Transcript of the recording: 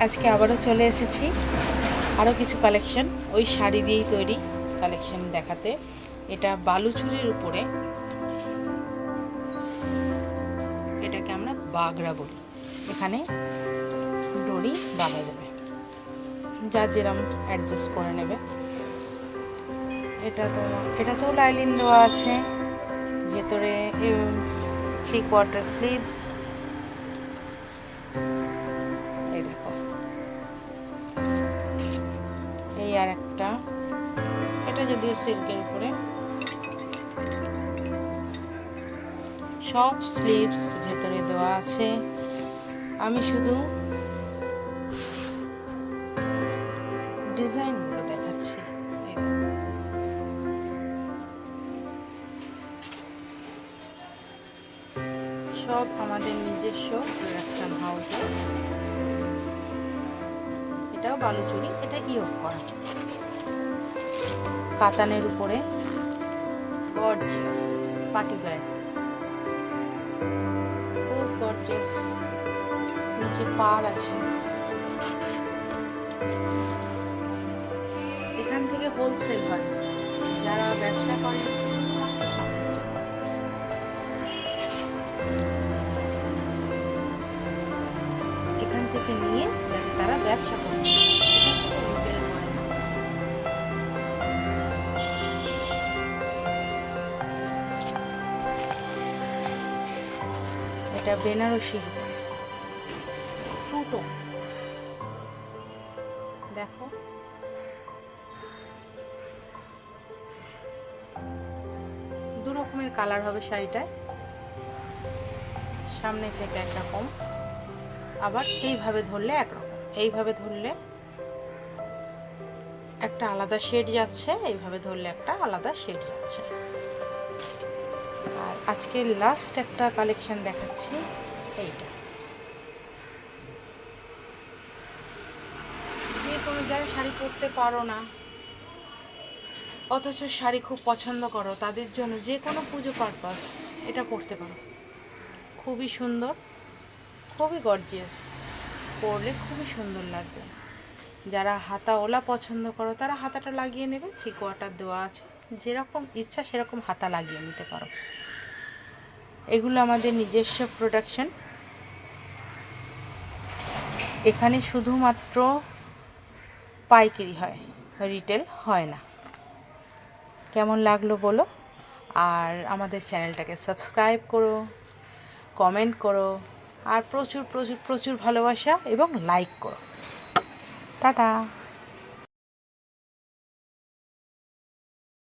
আজকে আবারও চলে এসেছি। আরও কিছু কালেকশন ওই শাড়ি দিয়েই তৈরি কালেকশন দেখাতে। এটা বালুচুরির উপরে। এটাকে আমরা বাগড়া বলি। এখানে ডরি বাঁধা যাবে। যার যেরম অ্যাডজাস্ট করে নেবে। এটা তো এটা তো লাইলিন দেওয়া আছে। ভেতরে থ্রি কোয়ার্টার স্লিভস যদিও সিল্কের উপরে। সব স্লিভস ভেতরে দেওয়া আছে। আমি শুধু ডিজাইনগুলো দেখাচ্ছি। সব আমাদের নিজস্ব প্রোডাকশন হাউসে এটাও বালুচুরি, এটা ইয়োগ করা। কাতানের উপরে। গর্জিয়াস পার্টি ব্যাগ খুব গর্জিয়াস নিচে পার আছে। এখান থেকে হোলসেল হয়। যারা ব্যবসা করে এখান থেকে নিয়ে যাতে তারা ব্যবসা করে। এটা বেনারসি টুটো দেখো। দু রকমের কালার হবে শাড়িটায়। সামনে থেকে একরকম আবার এইভাবে ধরলে একরকম। এইভাবে ধরলে একটা আলাদা শেড যাচ্ছে, এইভাবে ধরলে একটা আলাদা শেড যাচ্ছে। আজকে লাস্ট একটা কালেকশন দেখাচ্ছি, এইটা। যে কোনো যারা শাড়ি পরতে পারো না, অথচ শাড়ি খুব পছন্দ করো, তাদের জন্য যে কোনো পুজো পারপাস এটা পরতে পারো। খুবই সুন্দর, খুবই গর্জিয়াস পরলে খুবই সুন্দর লাগবে। যারা হাতা ওলা পছন্দ করো, তারা হাতাটা লাগিয়ে নেবে, ঠিক ওয়াটার দেওয়া আছে, যেরকম ইচ্ছা সেরকম হাতা লাগিয়ে নিতে পারো। এগুলো আমাদের নিজস্ব প্রোডাকশন এখানে শুধুমাত্র পাইকারি হয় রিটেল হয় না। কেমন লাগল বলো? আর আমাদের চ্যানেলটাকে সাবস্ক্রাইব করো কমেন্ট করো, আর প্রচুর প্রচুর প্রচুর ভালোবাসা এবং লাইক করো। টাটা!